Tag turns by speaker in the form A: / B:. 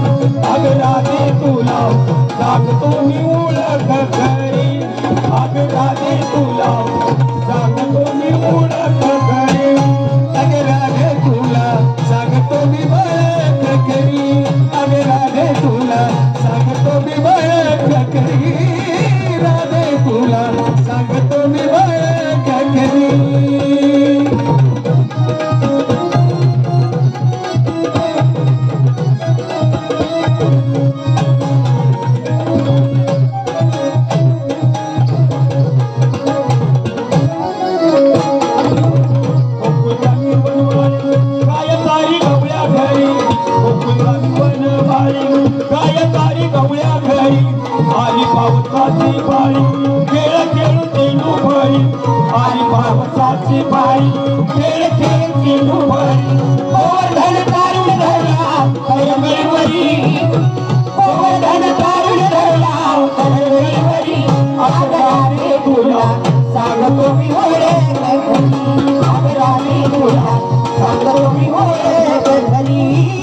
A: अगराधी तुला जागतो मी ओळख घरी अगराधी तुला जागतो मी ओळख घरी अगराधे तुला जागतो मी बळख घरी अगराधे तुला जागतो मी बळख घरी राधे तुला जागतो पण वाळी गायकारी गवळ्या घरी आली पावसाची पाळी खेळ खेळ चेंडू फळी आली पावसाची पाळी खेळ खेळ चेंडू फळी गोवर्धन तारुण धरला कैवळवरी गोवर्धन तारुण धरला कैवळवरी आदराने तुला सांगतो मी होरे आदराने तुला सांगतो मी होरे घरी